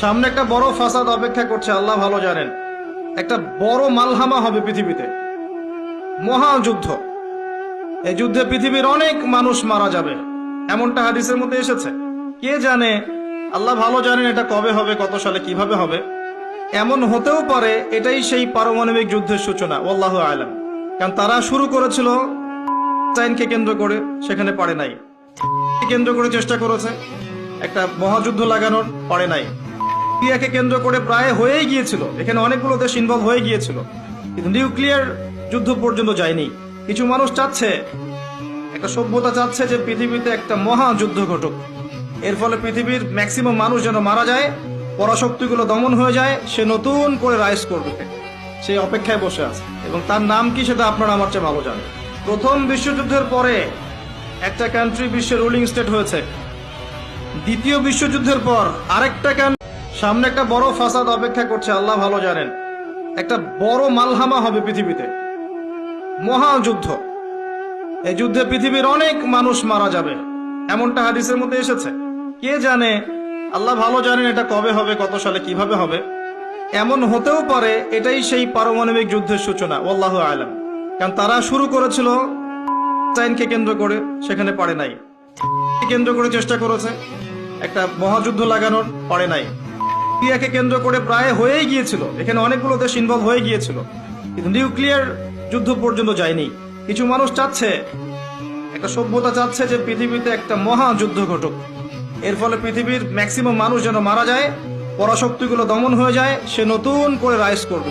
সামনে একটা বড় ফাসাদ অপেক্ষা করছে, আল্লাহ ভালো জানেন। একটা বড় মালহামা হবে পৃথিবীতে। মহাযুদ্ধ এই যুদ্ধে পৃথিবীর অনেক মানুষ মারা যাবে। এমনটা হাদিসের মধ্যে এসেছে। কে জানে, আল্লাহ ভালো জানেন এটা কবে হবে, কত সালে কীভাবে হবে। এমন হতেও পারে, এটাই সেই পারমাণবিক যুদ্ধের সূচনা ওল্লাহ আলম। কারণ তারা শুরু করেছিল চাইনকে কেন্দ্র করে, সেখানে পারে নাই। কেন্দ্র করে চেষ্টা করেছে? একটা মহাযুদ্ধ লাগানোর, পারে নাই। সিরিয়াকে কেন্দ্র করে প্রায় হয়েই গিয়েছিল। এখানে অনেকগুলো দেশ ইনভলভ হয়ে গিয়েছিল। কিন্তু নিউক্লিয়ার যুদ্ধ পর্যন্ত যায়নি। কিছু মানুষ চাচ্ছে, একটা সভ্যতা চাচ্ছে যে পৃথিবীতে একটা মহা যুদ্ধ ঘটুক। এর ফলে পৃথিবীর ম্যাক্সিমাম মানুষ যেন মারা যায়, পরাশক্তিগুলো দমন হয়ে যায়, সে নতুন করে রাইজ করবে। সেই অপেক্ষায় বসে আছে। এবং তার নাম কি সেটা আপনারা আমার চেয়ে ভালো জানেন। প্রথম বিশ্বযুদ্ধের পরে একটা কান্ট্রি বিশ্বের রুলিং স্টেট হয়েছে। দ্বিতীয় বিশ্বযুদ্ধের পর আরেকটা কান্ট্রি সামনে একটা বড় ফাসাদ অপেক্ষা করছে, আল্লাহ ভালো জানেন। একটা বড় মালহামা হবে পৃথিবীতে। মহাযুদ্ধ এই যুদ্ধে পৃথিবীর অনেক মানুষ মারা যাবে। এমনটা হাদিসের মধ্যে এসেছে। কে জানে, আল্লাহ ভালো জানেন এটা কবে হবে, কত সালে কীভাবে হবে। এমন হতেও পারে, এটাই সেই পারমাণবিক যুদ্ধের সূচনা ওল্লাহ আলম। কারণ তারা শুরু করেছিল চাইনকে কেন্দ্র করে, সেখানে পারে নাই। কেন্দ্র করে চেষ্টা করেছে? একটা মহাযুদ্ধ লাগানোর, পারে নাই। সিরিয়াকে কেন্দ্র করে প্রায় হয়েই গিয়েছিল। এখানে অনেকগুলো দেশ ইনভলভ হয়ে গিয়েছিল। কিন্তু নিউক্লিয়ার যুদ্ধ পর্যন্ত যায়নি। কিছু মানুষ চাচ্ছে, একটা সভ্যতা চাচ্ছে যে পৃথিবীতে একটা মহা যুদ্ধ ঘটুক। এর ফলে পৃথিবীর ম্যাক্সিমাম মানুষ যেন মারা যায়, পরাশক্তিগুলো দমন হয়ে যায়, সে নতুন করে রাইজ করবে।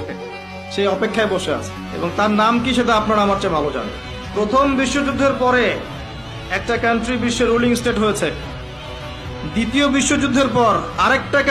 সেই অপেক্ষায় বসে আছে। এবং তার নাম কি সেটা আপনারা আমার চেয়ে ভালো জানেন। প্রথম বিশ্বযুদ্ধের পরে একটা কান্ট্রি বিশ্বের রুলিং স্টেট হয়েছে। দ্বিতীয় বিশ্বযুদ্ধের পর আরেকটা